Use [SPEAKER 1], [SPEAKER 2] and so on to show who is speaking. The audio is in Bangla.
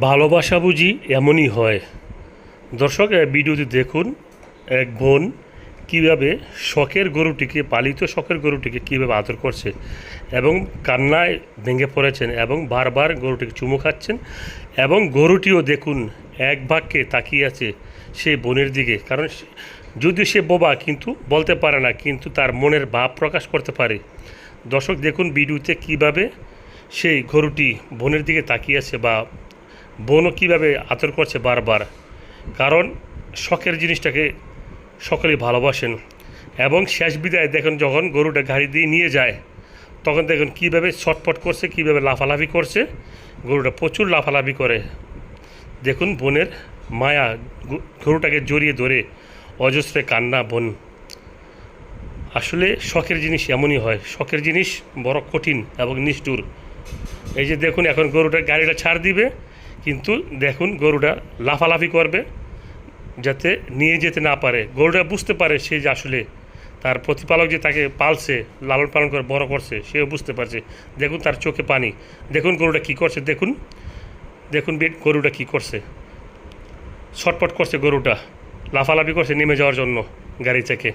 [SPEAKER 1] ভালোবাসা বুঝি এমনই হয়। দর্শক ভিডিওটি দেখুন। এক বোন কীভাবে শখের গরুটিকে, পালিত শখের গরুটিকে কীভাবে আদর করছে এবং কান্নায় ভেঙে পড়েছেন এবং বারবার গরুটিকে চুমু খাচ্ছেন এবং গরুটিও দেখুন, এক বাক্যে তাকিয়ে আছে সেই বোনের দিকে। কারণ যদিও সে বোবা, কিন্তু বলতে পারে না, কিন্তু তার মনের ভাব প্রকাশ করতে পারে। দর্শক, দেখুন ভিডিওতে কীভাবে সেই গরুটি বোনের দিকে তাকিয়ে আছে বা বোনও কীভাবে আদর করছে বারবার? কারণ শখের জিনিসটাকে সকলেই ভালোবাসেন। এবং শেষ বিদায় দেখুন যখন গরুটা গাড়ি দিয়ে নিয়ে যায়, তখন দেখুন কীভাবে ছটপট করছে, কীভাবে লাফালাফি করছে। গরুটা প্রচুর লাফালাফি করে। দেখুন বোনের মায়া গরুটাকে জড়িয়ে ধরে অজস্রে কান্না বোন। আসলে শখের জিনিস এমনই হয়। শখের জিনিস বড় কঠিন এবং নিষ্ঠুর। এই যে দেখুন এখন গরুটা গাড়িটা ছাড় দিবে কিন্তু দেখুন গরুটা লাফালাফি করবে যাতে নিয়ে যেতে না পারে। গরুটা বুঝতে পারে সে যে আসলে তার প্রতিপালক যে তাকে পালছে, লালন পালন করে বড় করছে, সেও বুঝতে পারছে। দেখুন তার চোখে পানি। দেখুন গরুটা কী করছে, দেখুন। দেখুন বেট গরুটা কী করছে। ছটপট করছে গরুটা। লাফালাফি করছে নেমে যাওয়ার জন্য গাড়ি থেকে।